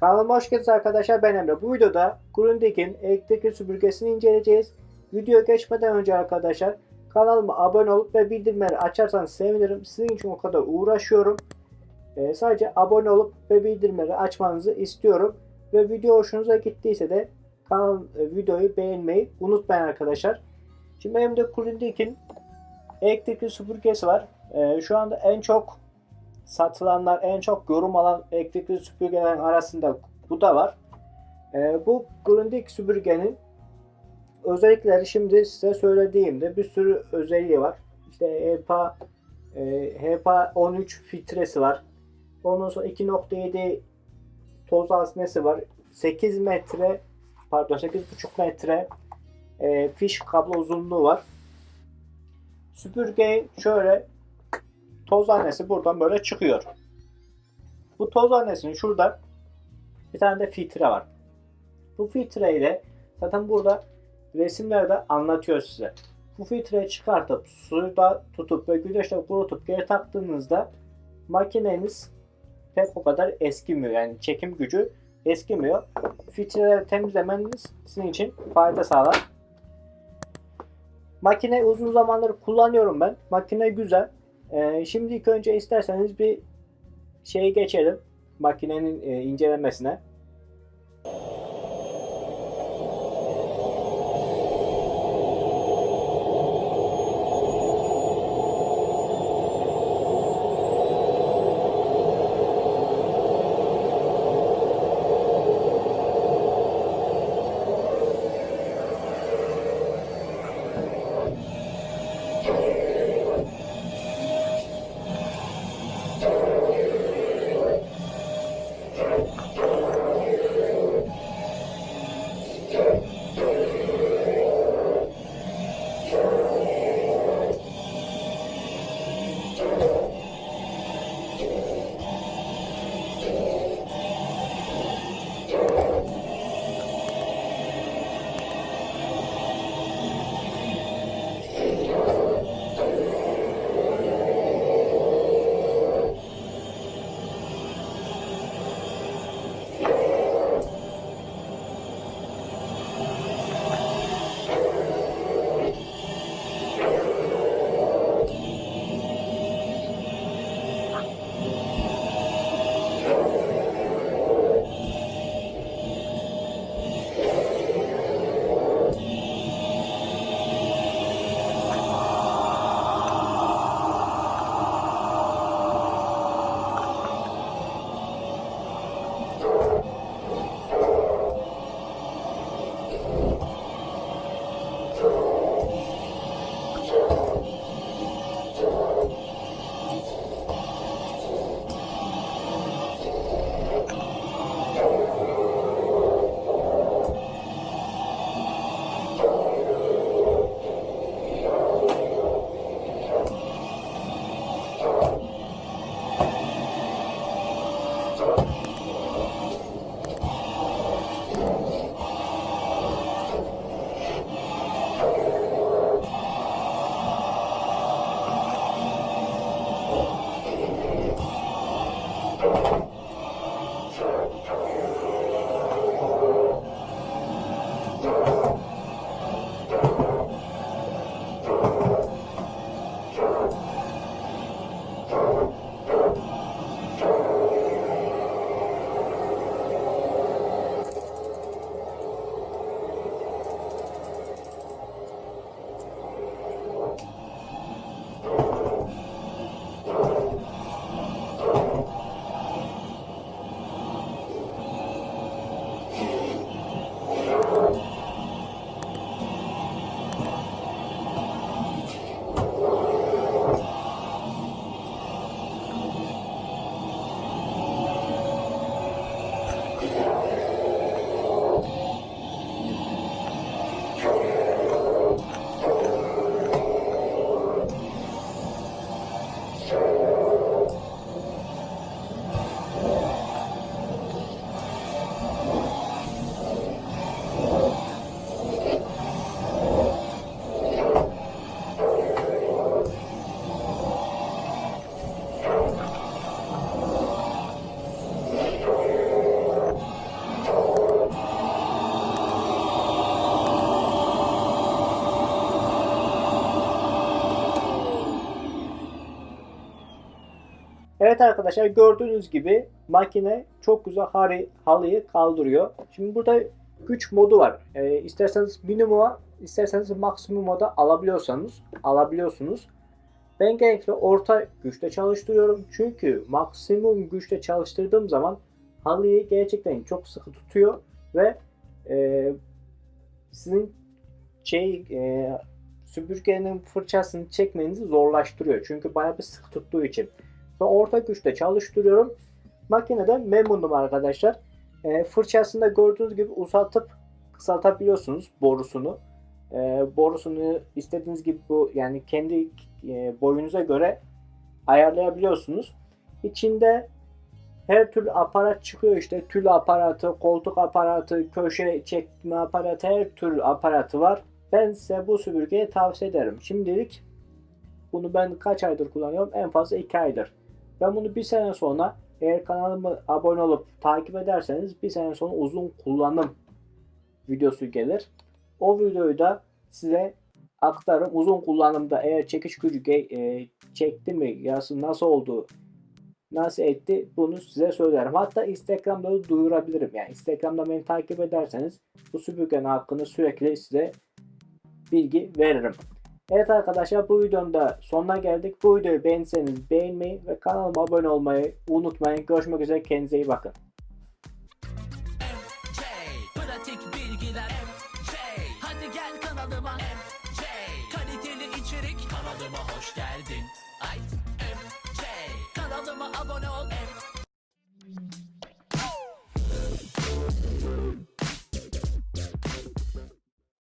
Kanalıma hoş geldiniz arkadaşlar ben Emre. Bu videoda Grundig'in elektrikli süpürgesini inceleyeceğiz. Video geçmeden önce arkadaşlar kanalıma abone olup ve bildirimleri açarsanız sevinirim. Sizin için o kadar uğraşıyorum. Ee, sadece abone olup ve bildirimleri açmanızı istiyorum. Ve video hoşunuza gittiyse de kanal e, videoyu beğenmeyi unutmayın arkadaşlar. Şimdi elimde Grundig'in elektrikli süpürgesi var. Ee, şu anda en çok satılanlar en çok yorum alan elektrikli süpürgelerin arasında bu da var. Ee, bu Grundig süpürgenin özellikleri şimdi size söylediğimde bir sürü özelliği var. İşte HEPA, e, HEPA 13 filtresi var. Ondan sonra 2.7 toz haznesi var. 8 metre pardon 8.5 metre e, fiş kablo uzunluğu var. Süpürgeyi şöyle toz annesi buradan böyle çıkıyor. Bu toz annesinin şurada bir tane de filtre var. Bu filtreyle zaten burada resimlerde anlatıyor size. Bu filtreyi çıkartıp suda tutup ve güneşte kurutup geri taktığınızda makineniz pek o kadar eskimiyor. Yani çekim gücü eskimiyor. Filtreleri temizlemeniz sizin için fayda sağlar. Makine uzun zamandır kullanıyorum ben. Makine güzel. Ee, şimdi ilk önce isterseniz bir şeye geçelim. Makinenin e, incelemesine. Evet arkadaşlar gördüğünüz gibi makine çok güzel hari, halıyı kaldırıyor. Şimdi burada güç modu var. Ee, isterseniz minimuma, isterseniz maksimuma da alabiliyorsanız alabiliyorsunuz. Ben genellikle orta güçte çalıştırıyorum. Çünkü maksimum güçte çalıştırdığım zaman halıyı gerçekten çok sıkı tutuyor ve e, sizin şey e, süpürgenin fırçasını çekmenizi zorlaştırıyor. Çünkü bayağı bir sıkı tuttuğu için. Ben orta güçte çalıştırıyorum. Makinede memnunum arkadaşlar. E, fırçasında gördüğünüz gibi uzatıp kısaltabiliyorsunuz borusunu. E, borusunu istediğiniz gibi bu yani kendi e, boyunuza göre ayarlayabiliyorsunuz. İçinde her türlü aparat çıkıyor işte tül aparatı, koltuk aparatı, köşe çekme aparatı her türlü aparatı var. Ben size bu süpürgeyi tavsiye ederim. Şimdilik bunu ben kaç aydır kullanıyorum? En fazla 2 aydır. Ben bunu bir sene sonra eğer kanalıma abone olup takip ederseniz bir sene sonra uzun kullanım videosu gelir. O videoyu da size aktarım. Uzun kullanımda eğer çekiş gücü e, çekti mi, yası nasıl oldu, nasıl etti bunu size söylerim. Hatta Instagram'da da duyurabilirim. Yani Instagram'da beni takip ederseniz bu süpürgenin hakkında sürekli size bilgi veririm. Evet arkadaşlar bu videonun da sonuna geldik. Bu videoyu beğenseniz beğenmeyi ve kanalıma abone olmayı unutmayın. Görüşmek üzere kendinize iyi bakın. Kanalıma hoş geldin Ay MC Kanalıma abone ol MC